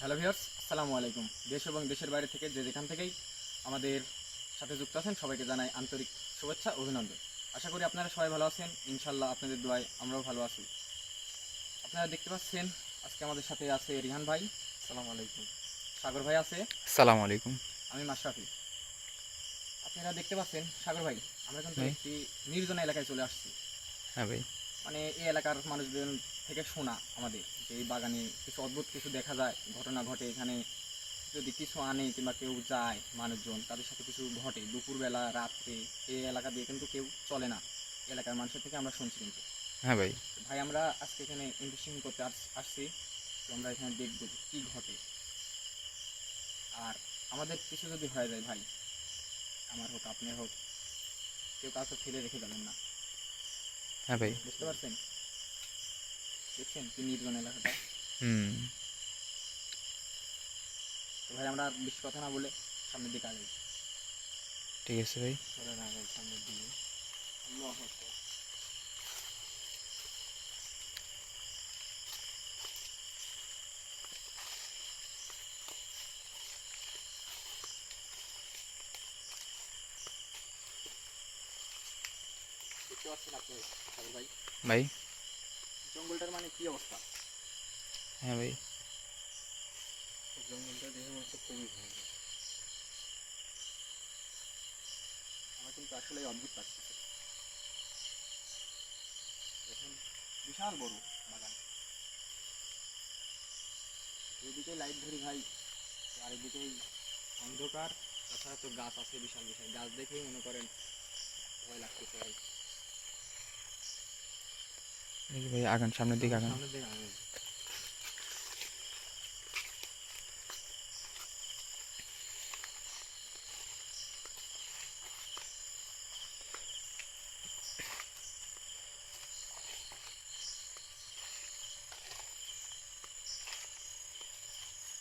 Hello viewers আসসালামু আলাইকুম। দেশ এবং দেশের বাইরে থেকে যে যেখান থেকেই আমাদের সাথে যুক্ত আছেন সবাইকে জানাই আন্তরিক শুভেচ্ছা অভিনন্দন। আশা করি আপনারা সবাই ভালো আছেন। ইনশাল্লাহ আপনাদের দোয়ায় আমরাও ভালো আছি। আপনারা দেখতে পাচ্ছেন আজকে আমাদের সাথে আছে রিহান ভাই। আসসালামু আলাইকুম। সাগর ভাই আছে? সালাম আলাইকুম। আমি মাশরাফি। আপনারা দেখতে পাচ্ছেন সাগর ভাই আমরা কিন্তু একটি নির্জন এলাকায় চলে আসছি। হ্যাঁ ভাই। মানে এই এলাকার মানুষজন থেকে শোনা আমাদের যে এই বাগানে কিছু অদ্ভুত কিছু দেখা যায় ঘটনা ঘটে এখানে যদি কিছু আনে কিংবা কেউ যায় মানুষজন তাদের সাথে কিছু ঘটে দুপুরবেলা রাত্রে এই এলাকা দিয়ে কিন্তু কেউ চলে না। এলাকার মানুষের থেকে আমরা শুনছি কিন্তু। হ্যাঁ ভাই। ভাই আমরা আজকে এখানে ইনভেস্টিগেশন করতে আসছি। তো আমরা এখানে দেখব কী ঘটে। আর আমাদের কিছু যদি হয়ে যায় ভাই আমার হোক আপনার হোক কেউ কাউকে ফেলে রেখে যাবেন না। হ্যাঁ ভাই। বুঝতে পারছেন? দেখছেন কি নির্জন এলাকাটা? হুম। তো ভাই আমরা আর বেশি কথা না বলে সামনের দিকে আগে ঠিক আছে ভাই। চলেন আগে সামনের দিকে। আল্লাহু আকবার। দেখতে পাচ্ছেন আপনি সাগর ভাই? ভাই? জঙ্গলটার মানে কি অবস্থা? হ্যাঁ ভাই। জঙ্গলটা দেখে মনে হচ্ছে খুবই ভয় আমার কিন্তু আসলে অদ্ভুত লাগতেছে দেখুন বিশাল বড় বাগান। এদিকে লাইট ধরি ভাই আর এদিকেই অন্ধকার তাছাড়া তো গাছ আছে বিশাল বিশাল। গাছ দেখেই মনে করেন ভয় লাগতেছে ভাই। ভাই আগান সামনের দিকে আগান।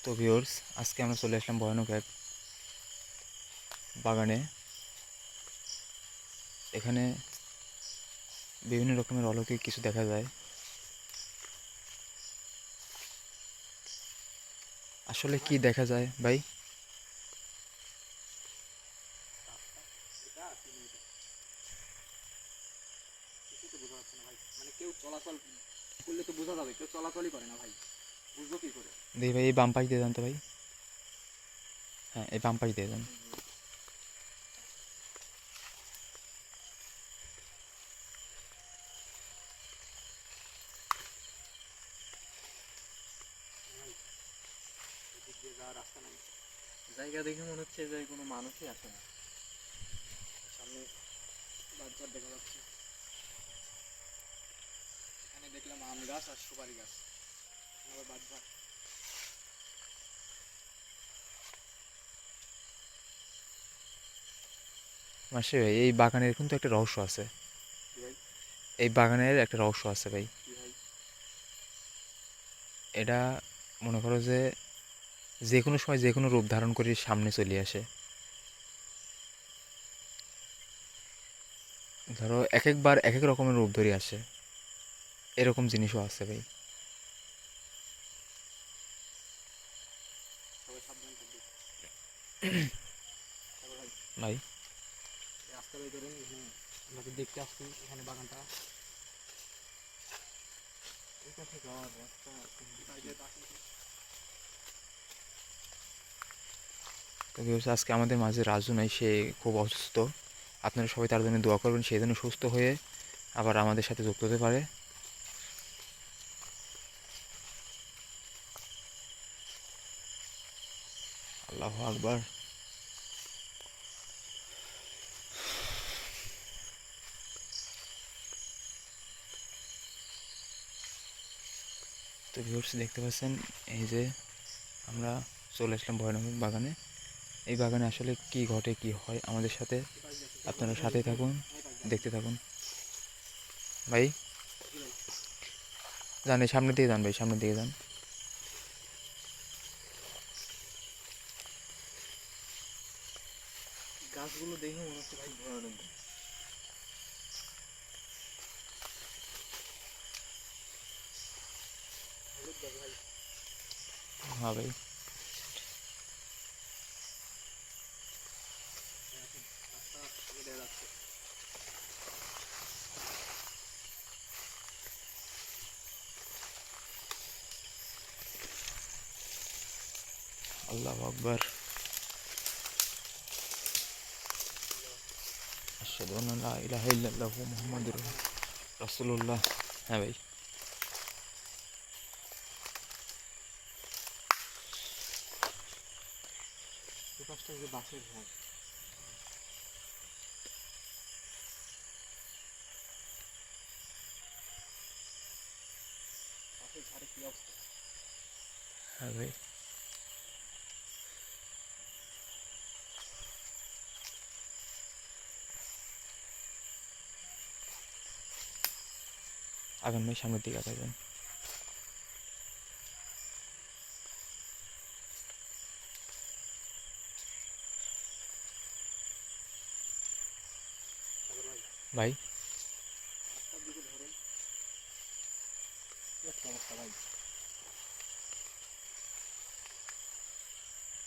তো ভিউর্স আজকে আমরা চলে আসলাম ভয়ানক এক বাগানে। এখানে বিভিন্ন রকমের অলৌকিক কিছু দেখা যায়। আসলে কি দেখা যায় ভাই? মানে কেউ চলাচল করলে তো বোঝা যাবে কেউ চলাচলই করে না ভাই। করে? দেখি ভাই এই বাম পাশ দিয়ে যান তো ভাই। হ্যাঁ এই বাম পাশ দিয়ে যান এদিক দিয়ে যাওয়ার রাস্তা নাই জায়গা দেখে মনে হচ্ছে যে কোনো মানুষই আসে না সামনে বাজার দেখা যাচ্ছে এখানে দেখলাম আম গাছ আর সুপারি গাছ। আবার বাজার মাসে ভাই এই বাগানের কিন্তু একটা রহস্য আছে। এই বাগানের একটা রহস্য আছে ভাই। এটা মনে করো যে যে কোনো সময় যে কোনো রূপ ধারণ করে সামনে চলে আসে। ধরো এক একবার এক এক রকমের রূপ ধরে আসে। এরকম জিনিসও আছে ভাই। ভাই। তো আজকে আমাদের মাঝে রাজু নাই, সে খুব অসুস্থ। আপনারা সবাই তার জন্য দোয়া করবেন, সে যেন সুস্থ হয়ে আবার আমাদের সাথে যুক্ত হতে পারে। আল্লাহ আকবার তো ভিউর্স দেখতে পাচ্ছেন, এই যে আমরা চলে আসলাম ভয়ানক বাগানে। এই বাগানে আসলে কি ঘটে, কি হয়, আমাদের সাথে আপনারা সাথে থাকুন, দেখতে থাকুন। ভাই, যান সামনের দিকে যান, ভাই, সামনের দিকে যান। গাছগুলো দেখে মনে হচ্ছে ভাই ভয়ানক। হলুদ গাছ ভাই হ্যাঁ ভাই আল্লাহ আকবার আশহাদু আন্না লা ইলাহা ইল্লাল্লাহু মুহাম্মাদুর রাসূলুল্লাহ হ্যাঁ ভাই পাঁচটা যে বাসের ভোগ বাসের ঝাড়ে কি অবস্থা হ্যাঁ ভাই ভাই সামনের দিকে আগাবেন। ভাই।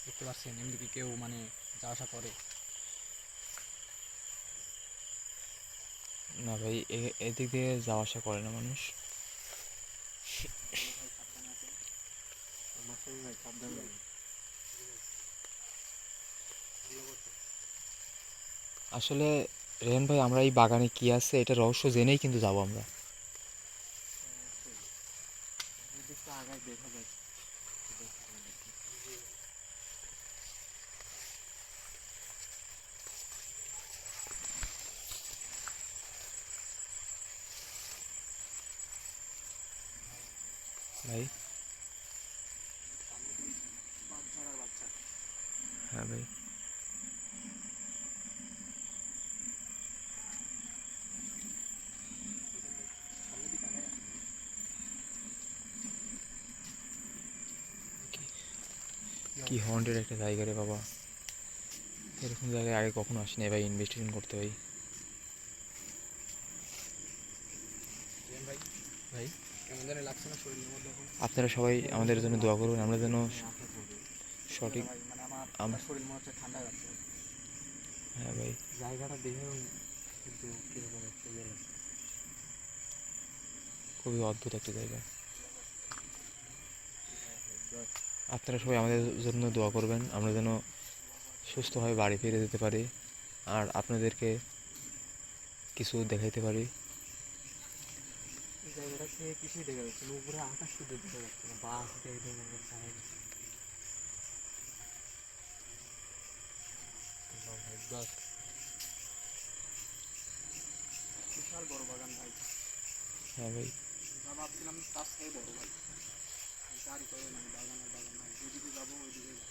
দেখতে পাচ্ছেন এমনি কেউ মানে যাওয়া আসা করে। না ভাই এদিক দিয়ে যাওয়া আসা করে না মানুষ। আসলে রেহান ভাই, আমরা এই বাগানে কি আছে এটা রহস্য জেনেই কিন্তু যাব আমরা দিকটা আগায় দেখা যায় ভাই বাচ্চা আর বাচ্চা হ্যাঁ ভাই সামনের দিকে আগায় কি হন্টেড একটা জায়গা রে বাবা। এরকম জায়গায় আগে কখনো আসিনি ভাই ইনভেস্টিগেশন করতে ভাই। আপনারা সবাই আমাদের জন্য দোয়া করবেন আমরা যেন সঠিক মানে আমার শরীর মনে হচ্ছে ঠান্ডা যাচ্ছে হ্যাঁ ভাই। জায়গাটা দেখেও কিন্তু কীরকম একটা ইয়ে খুবই অদ্ভুত একটা জায়গা। আপনারা সবাই আমাদের জন্য দোয়া করবেন আমরা যেন সুস্থভাবে বাড়ি ফিরে যেতে পারি আর আপনাদেরকে কিছু দেখাইতে পারি। বিশাল বড় বাগান ভাই। হ্যাঁ ভাই। ভাবছিলাম তার বড় ভাই গাড়ি করে নাই বাগানের বাগান। নাই যেদিকে যাব ওইদিকে যাব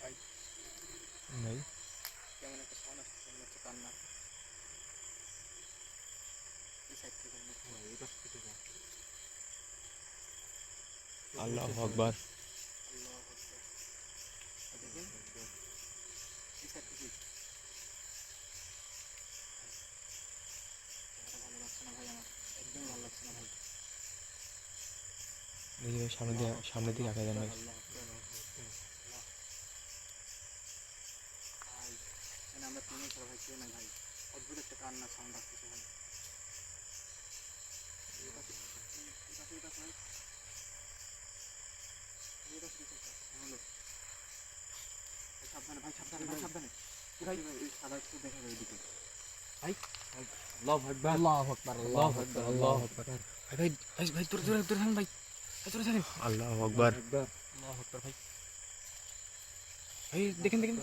ভাই ভাই কেমন একটা সাউন্ড আসছে মনে হচ্ছে কান্না এই সাইড থেকে মনে হচ্ছে ভাই, এই পাশ থেকে যা। আল্লাহ আকবার আল্লাহু আকবার। আর দেখেন এই সাইড থেকে জায়গাটা ভালো লাগছে না ভাই আমার একদমই ভালো লাগছে না ভাই দেখি ভাই সামনের দিকে সামনের দিকে আঁকা যান আল্লাহু আকবার, আল্লাহ। ভাই, এখানে আমরা তিনজন ছাড়া ভাই ভাই একটা কান্না সাউন্ড আসতেছে এই পাশে, এই- এই পাশে, এই পাশে ভাই। এই পাশে, এই পাশে। হ্যাঁ, হলো। ভাই, সাবধানে ভাই সাবধানে ভাই সাবধানে ভাই সাদা একটু দেখা যায় এদিকে ভাই আল্লাহু আকবার। আল্লাহু আকবার। আল্লাহু আকবার। আল্লাহু আকবার। ভাই ভাই ভাই ভাই দূরে দূরে দূরে ভাই ভাই দূরে থাকেন আকবার আল্লাহু আকবার। ভাই ভাই দেখেন দেখেন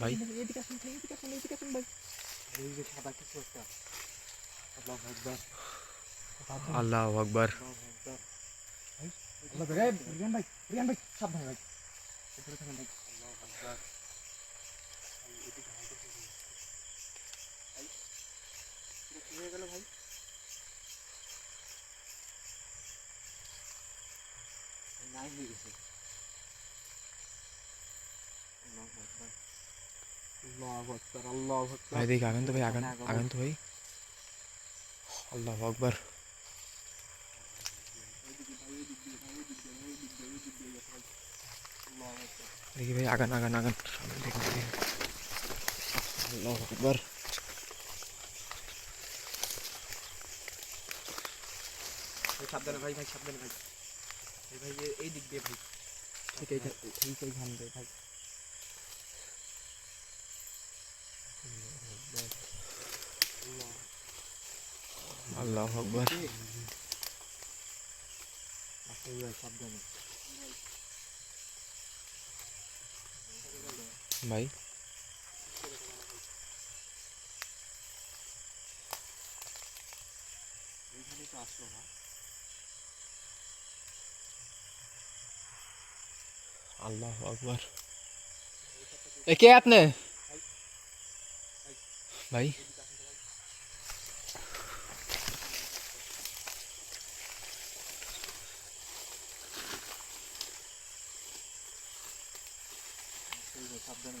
ভাই এদিকে আসুন ভাই এদিকে আসুন এদিকে আসুন ভাই এই যে সাদা কিছু একটা আল্লাহু আকবার। আল্লাহ আকবার আল্লাহু আকবার ভাই রিয়ান ভাই রিয়ান ভাই সাবধানে ভাই আল্লাহু আকবার ভাই এদিকে হাইটে ভাই এটা কি হয়ে গেল ভাই। নাই হয়ে গেছে। ভাই দেখি আগান তো ভাই আগান আগান তো ভাই। আল্লাহ আকবার। দেখি ভাই আগান আগান আগান। সামনে দেখি দেখি। আল্লাহ আকবার ভাই সাবধানে ভাই ভাই, সাবধানে ভাই। এই ভাই, এই দিক দিয়ে ভাই। ঠিক এই এই এইখান দিয়ে ভাই। আল্লাহ আকবার। সাবধানে ভাই এইখানে তো আসলো না আল্লাহ আকবর। এ কে আপনি? ভাই। সাবধানে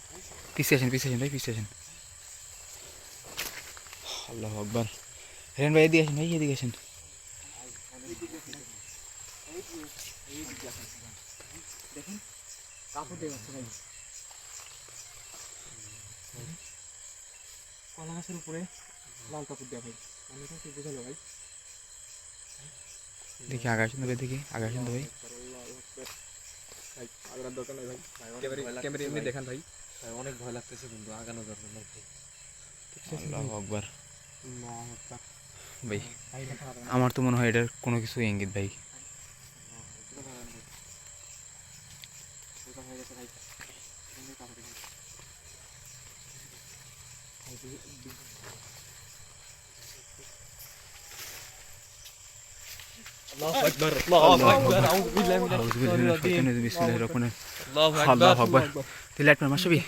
পিছে আসেন পিছে আসেন ভাই পিছে আসেন আল্লাহ আকবার। হেরেন ভাই এদিকে আসেন ভাই এদিকে আসেন। দেখেন কাপড় ভাই কলা গাছের উপরে লাল কাপড় দেওয়া ভাই আমি তো বোঝালো ভাই? দেখি আগাসেন তো ভাই দেখি আগাসেন তো ভাই। ভাই আগ্রার দরকার নাই ভাই। ক্যামেরা ক্যামেরা এমনি দেখান ভাই। অনেক ভয় লাগতেছে কিন্তু আগানো দরকার নেই ভাই। আল্লাহু আকবার। ভাই ভাই না। আমার তো মনে হয় এটার কোনো কিছু ইঙ্গিত ভাই। না ভাই দেখা হয়ে গেছে ভাই। এখানে কাপড় দেখান ভাই দি- দি- আল্লাহু তুই লাইট মার মার ছবি।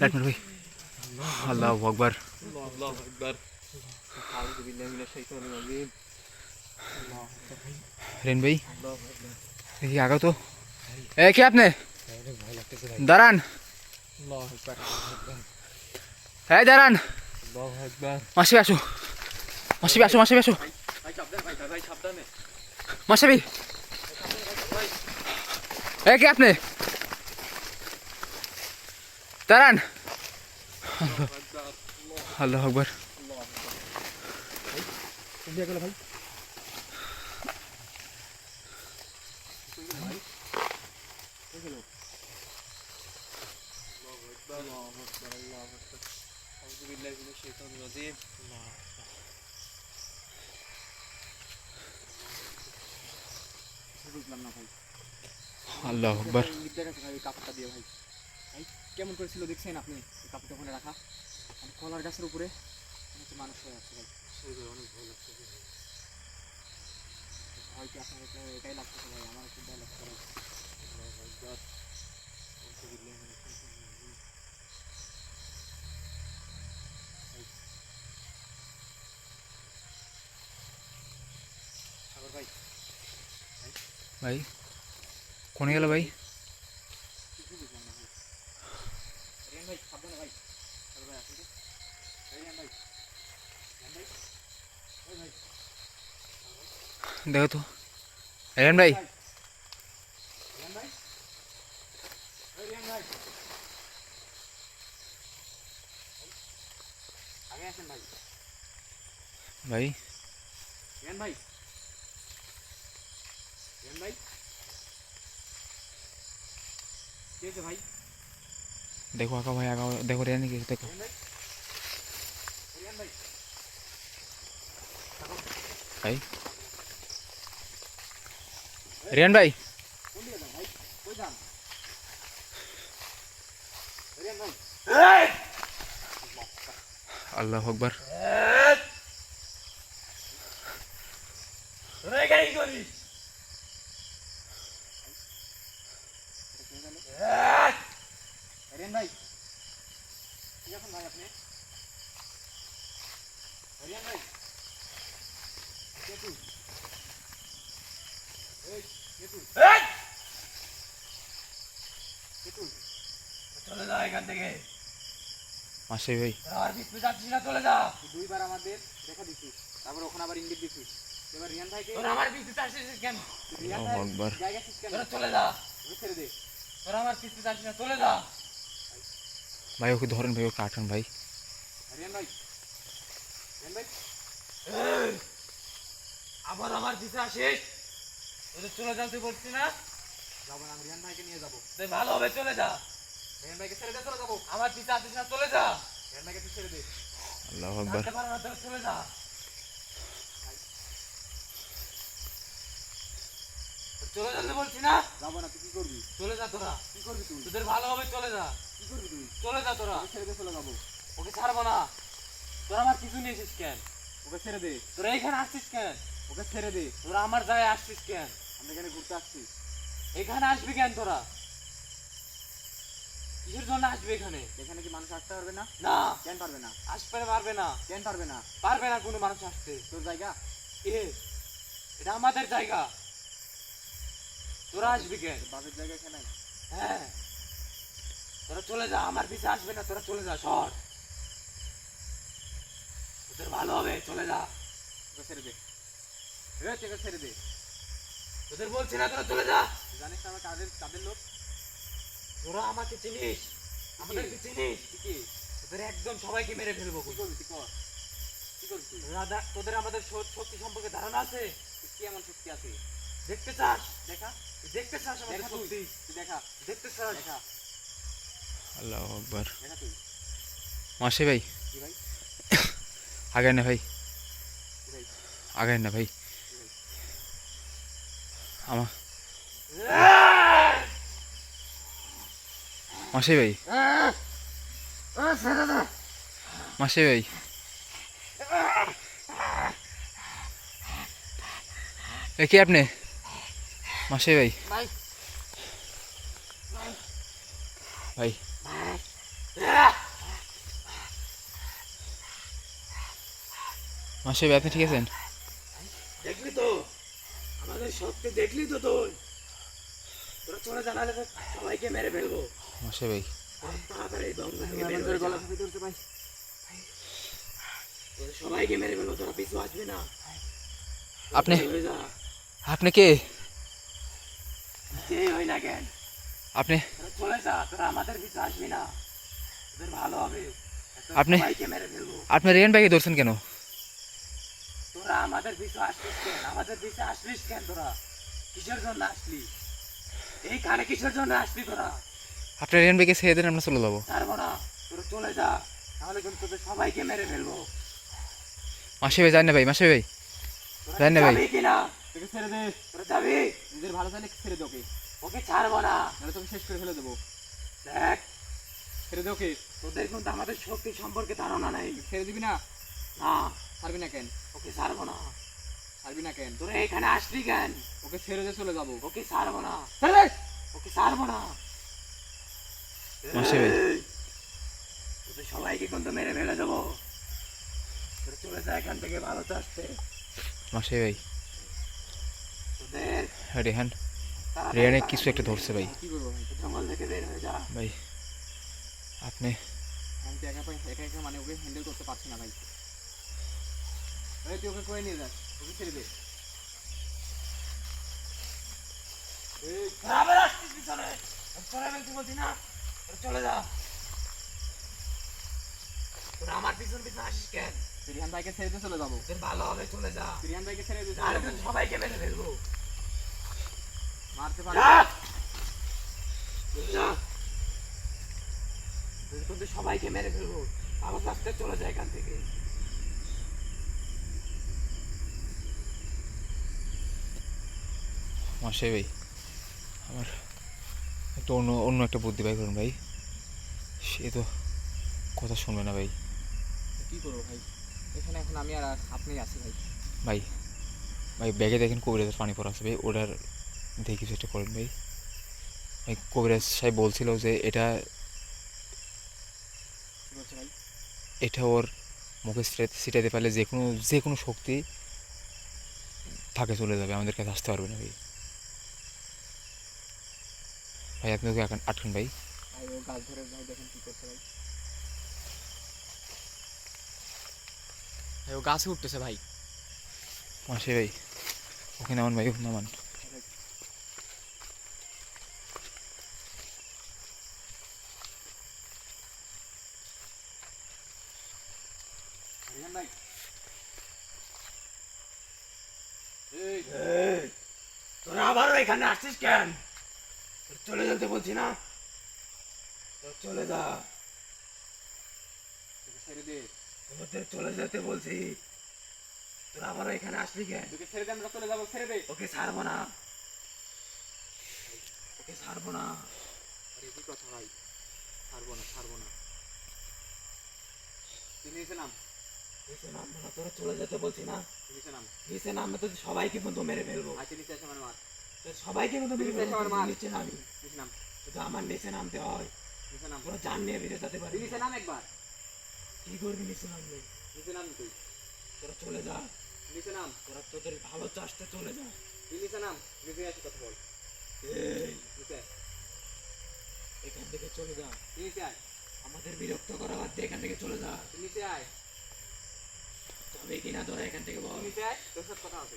লাইট মার ভাই। আল্লাহ আকবর। রেন ভাই। দেখি আগা তো। এ কে আপনি? দাঁড়ান। হ্যাঁ দাঁড়ান। মাসি আসো। মাসি আসো মাসি আসো। মাসাবি এ কে আপনি? বুঝলাম না ভাই আল্লাহ আকবার ইঙ্গিত দেখাচ্ছে ভাই এই কাপড়টা দিয়ে ভাই ভাই কেমন করেছিল দেখছেন আপনি? এই কাপড়টা ওখানে রাখা। মানে কলার গাছের উপরে হচ্ছে মানুষ হয়ে আছে ভাই। অনেক ভয় লাগতেছে ভয় কি আপনার এটাই লাগতেছে ভাই? আমার খুব ভয় লাগছে ভাই কোনে গেল ভাই কিছু বুঝলাম না ভাই রিয়ান ভাই সাবধানে ভাই সাগর ভাই আসুন তো এই রিয়ান ভাই রিয়ান ভাই ওই ভাই দেখো তো হেরেন ভাই রিয়ান ভাই ওই রিয়ান ভাই আগে আসেন ভাই ভাই রিয়ান ভাই রিয়ান রিয়ান ভাই আল্লাহ আকবার রিয়ান ভাই ঠিক আছেন ভাই আপনি রিয়ান ভাই কে তুই এই কে তুই কে তুই চলে যা এখান থেকে মাসে ভাই। আর যাচ্ছিস না চলে যা। দুইবার আমাদের দেখা দিছিস তারপর ওখানে আবার ইঙ্গিত দিছিস। এবার রিয়ান ভাইকে তোরা আমার বিস্কুট আসছিস কেন? রিয়ান ভাই। জায়গা ছিস কেন? চলে যা। ছেড়ে দে। তোরা আমার আসছিস না চলে যা। ভাই ওকে ধরেন ভাই ওকে কাটান ভাই। রিয়ান ভাই। রিয়ান ভাই। আবার আমার পিছে আসিস তোদের চলে যাও তুই বলছি না? যাব না আমি রিয়ান ভাইকে নিয়ে যাব। ভালো হবে চলে যা। ভাইকে ছেড়ে দে চলে যাব। আমার পিছে আসিস না চলে যা। রিয়ান ভাইকে তুই ছেড়ে দে। আল্লাহ আকবার। জানতে পারো না তোরা চলে যা। চলে যাতে বলছি না? যাব না তুই কি করবি? চলে যা তোরা। কি করবি তুই? তোদের ভালো হবে চলে যা। কি করবি তুই? চলে যা তোরা। ওকে ছেড়ে দে চলে যাব। ওকে ছাড়বো না। তোরা আমার কিছু নিয়েছিস কেন? ওকে ছেড়ে দে। তোরা এখানে আসছিস কেন? ওকে ছেড়ে দে। তোরা আমার জায়গায় আসছিস কেন? আমরা এখানে ঘুরতে আসছিস এখানে আসবি কেন তোরা? কিসের জন্য আসবি এখানে। এখানে কি মানুষ আসতে পারবে না? না। কেন পারবে না? আসতে পারবে না। কেন পারবে না? পারবে না কোনো মানুষ আসতে। তোর জায়গা? এ এটা আমাদের জায়গা। তোরা আসবি কেন? বাপের জায়গা এখানে? হ্যাঁ। তোরা চলে যা আমার পিছে আসবে না তোরা চলে যা সর। তোদের ভালো হবে চলে যা। ওকে ছেড়ে দে। ছেড়ে দে তোদের বলছি না তোরা চলে যা। জানিস না আমরা কাদের কাদের লোক? তোরা আমাকে চিনিস? আমাদেরকে চিনিস? কি তোদের একদম সবাইকে মেরে ফেলব কি করবি তুই কর? কি করবি রাধা তোদের আমাদের শক্তি সম্পর্কে ধারণা আছে? কি এমন শক্তি আছে? দেখতে চাস? দেখা? তুই দেখতে চাস আমাদের শক্তি? দেখা। দেখতে চাস? দেখা। আল্লাহ আকবার। তুই। মাসে ভাই। কি ভাই? আগায় না ভাই। আগায় না ভাই? আমা মাসে ভাই। মাসে ভাই। এ কি আপনি? মাসে ভাই। ভাই। মাসে ভাই, আপনি ঠিক আছেন? দেখলি তো? আমাদের শক্তি দেখলি তো তুই? তোরা চলে তো সবাইকে মেরে ফেলব। মাসে ভাই। তোরা তাড়াতাড়ি এই বঙ্গ থেকে বের তোর হয়ে যা। গলা চেপে ধরতে ভাই তোদের সবাইকে মেরে ফেলব তোরা পিছু আসবি না। আপনি বের হয়ে যা। আপনি কে? যে হই না কেন? আপনি তোরা চলে যা তোরা আমাদের পিছু আসবি না। তোদের ভালো হবে। তোরা আপনি- সবাইকে মেরে ফেলব। আপনি রিয়ান ভাইকে ধরছেন কেন? তোরা আমাদের পিছু আসলিস কেন? আমাদের পিছু আসলিস কেন তোরা? কিসের জন্য আসলি? এইখানে কিসের জন্য আসলি তোরা? আপনি রিয়ান ভাইকে ছেড়ে দেন আমরা চলে যাব। ছাড়বো না। তোরা চলে যা। তাহলে কিন্তু তোদের সবাইকে মেরে ফেলব। মাসে ভাই যান না ভাই মাসে ভাই। তোরা জানি না ভাই। যাবি কিনা? তোকে ছেড়ে দে। তোরা যাবি? নিজের ভালো চাইলে ছেড়ে দে ওকে। ওকে ছাড়বো না। নাহলে তোকে শেষ করে ফেলে দেবো। দেখ। ছেড়ে দে ওকে। তোদের কিন্তু আমাদের শক্তি সম্পর্কে ধারণা নেই। ছেড়ে দিবি না? না। ছাড়বি না কেন? ওকে ছাড়বো না। ছাড়বি না কেন? তোরা এখানে আসলি কেন? ওকে ছেড়ে দে চলে যাব। ওকে ছাড়বো না। ছেড়ে দে! ওকে ছাড়বো না। মাসি ভাই। সবাইকে কিন্তু মেরে ফেলে দেবো। চলে যা এখান থেকে ভালো চাষতে মাসে ভাই রেহান বাড়ি কিছু একটা ধরছে ভাই। কি করব ভাই? জঙ্গল থেকে বের হয়ে যা। ভাই আপনি আমি তো একা একা একা মানে ওকে হ্যান্ডেল করতে পারছি না ভাই। তুই ওকে করে নিয়ে যাস ওকে ছেড়ে দে। এই তোরা আসছিস পিছনে। তোরা বলছি বলছি না? চলে যা। তোরা আমার পিছন পিছন আসিস কেন? সিরিয়ান ভাইকে ছেড়ে চলে যাব। ভালো হবে চলে যা। সিরিয়ান ভাইকে ছেড়ে দিয়ে আর সবাইকে মেরে ফেলব। মারতে পারব। তোদের সবাইকে মেরে ফেলব। আমার আস্তে চলে যায় এখান থেকে। মশাই ভাই আমার একটু অন্য অন্য একটা বুদ্ধি ভাই করুন ভাই। সে তো কথা শুনবে না ভাই। কি করব ভাই? এখানে এখন আমি আর আপনি আছি ভাই। ভাই ভাই ব্যাগে দেখেন কবিরাজের পানি পড়া আছে ভাই। ওটার দেখে কিছু একটা করেন ভাই। ভাই কবিরাজ সাহেব বলছিল যে এটা এটা ওর মুখে ছিটাতে পারলে যে কোনো যে কোনো শক্তি থাকে চলে যাবে। আমাদের কাছে আসতে পারবে না ভাই। ভাই আপনি ওকে আটকান- ভাই। ভাই ও গাছ ধরে ভাই দেখেন কি করছে ভাই। ভাই ও গাছে উঠতেছে ভাই। মাসে ভাই ওকে নামান ভাই ওকে নামান তোরা আবারও এখানে আসছিস কেন? চলে যেতে বলছি না। চলে যা। তোকে ছেড়ে দে। তোদের চলে যেতে বলছি। তোরা আবারও এখানে আসলি কেন? তোকে ছেড়ে দে আমরা চলে যাব ছেড়ে দে। ওকে ছাড়বো না। ওকে ছাড়বো না। আরে কি কথা ভাই? ছাড়বো না ছাড়বো না। নাম। নিচে না তোরা চলে যেতে বলছি না। তুই নিচে নাম। নিচে নামবে তো সবাইকে কিন্তু মেরে ফেলব। আচ্ছা নিচে এসে মানে মার। সবাইকে নিচে নামি। নিচে আমার নিচে নামতে হয়। নিচে জান নিয়ে বেরিয়ে যেতে তুই নিচে নাম একবার। কি করবি নিচে নামলে? নিচে নাম তুই। তোরা চলে যা। নিচে নাম। তোরা তোদের ভালো চাষতে চলে যা। তুই নিচে নাম। নিচে আসি কথা বল। এই। নিচে। এখান থেকে চলে যা। নিচে আয়। আমাদের বিরক্ত করা বাদ দিয়ে এখান থেকে চলে যা। নিচে আয়। তবে কিনা তোরা এখান থেকে বল। নিচে আয় তোর সাথে কথা আছে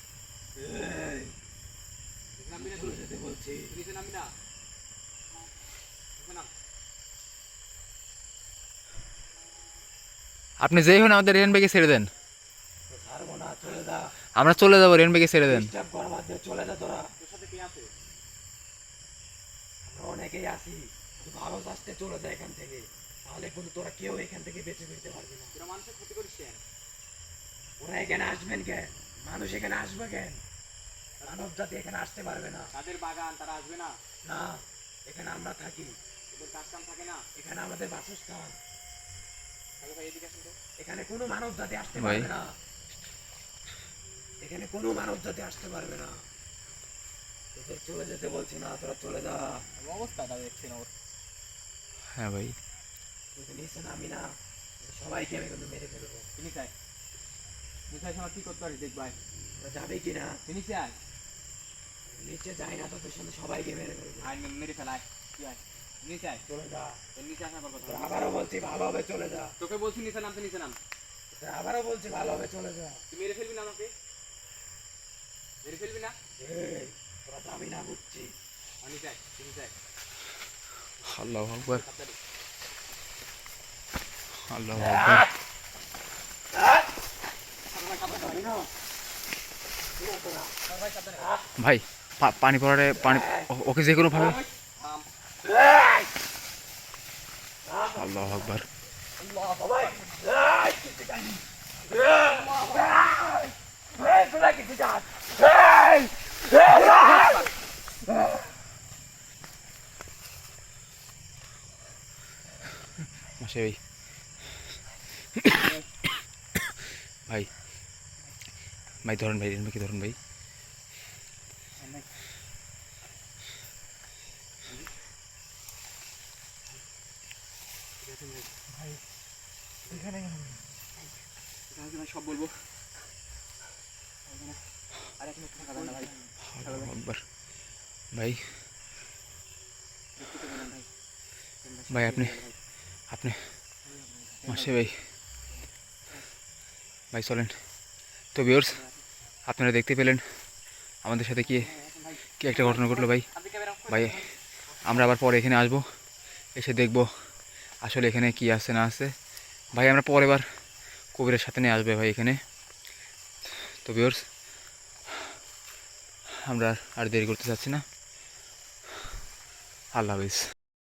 বলছি তুই না আপনি যেই হন আমাদের রেন ব্যাগে ছেড়ে দেন। আমরা চলে যাব রেন ব্যাগে ছেড়ে দেন। ডিস্টার্ব করা বাদ দিয়ে চলে যা তোরা তোর সাথে কে আছে আমরা অনেকেই আছি ভালো চাষতে চলে যা এখান থেকে তাহলে কিন্তু তোরা কেউ এখান থেকে বেঁচে ফিরতে পারবি না তোরা মানুষের ক্ষতি করিস ওরা এখানে আসবেন কেন? মানুষ এখানে আসবে কেন? মানব জাতি এখানে আসতে পারবে না। তাদের বাগান তারা আসবে না। না এখানে আমরা থাকি। থাকে না। এখানে আমাদের বাসস্থান। এখানে কোনো মানব জাতি আসতে পারবে না। এখানে কোনো মানব জাতি আসতে পারবে না। তোদের চলে যেতে বলছি না তোরা চলে যা। অবস্থাটা হ্যাঁ ভাই। যদি নিচে নামি না। সবাইকে আমি কিন্তু মেরে ফেলব। তুই নিচে নিচে আয় কি করতে পারিস? দেখ ভাই। যাবে কি না নিচে আয়। নিচে যাই না তোদের সাথে সবাইকে মেরে ফেলব। আয় মেরে ফেল আয়। তুই আয়। নিচে আয়। চলে যা। নিচে আসার পর কথা। তোরা আবারও বলছি ভালোভাবে চলে যা। তোকে বলছি নিচে নাম তুই নিচে নাম। আবারও বলছি ভালোভাবে চলে যা। তুই মেরে ফেলবি না আমাকে? মেরে ফেলবি না? তোরা যাবি না বুঝছি। আয় তুই নিচে আয়। আল্লাহ আকবার। আল্লাহ আকবার সাবধানে, সাবধানে, যাবি না সাবধানে, ভাই, পানি পড়ারে পানি ওকে যে কোনোভাবে আল্লাহ আকবার। ভাই ভাই ভাই ধরুন ভাই রেন ভাইকে ধরুন ভাই এখানে এখানে ভাই সব বলব আর এক মিনিট থাকা যাবে না ভাই আল্লাহ আকবার ভাই দেখতে পেলেন ভাই ভাই, আপনি- আপনি মাসে ভাই ভাই চলেন তো বিয়র্স আপনারা দেখতে পেলেন আমাদের সাথে কি কি একটা ঘটনা ঘটলো ভাই? ভাই, আমরা আবার পরে এখানে আসব, এসে দেখব আসলে এখানে কি আছে না আছে। ভাই, আমরা পরে এবার কবিরের সাথে নিয়ে আসবে ভাই এখানে। তো বিয়র্স আমরা আর দেরি করতে চাচ্ছি না। আল্লাহ হাফিজ।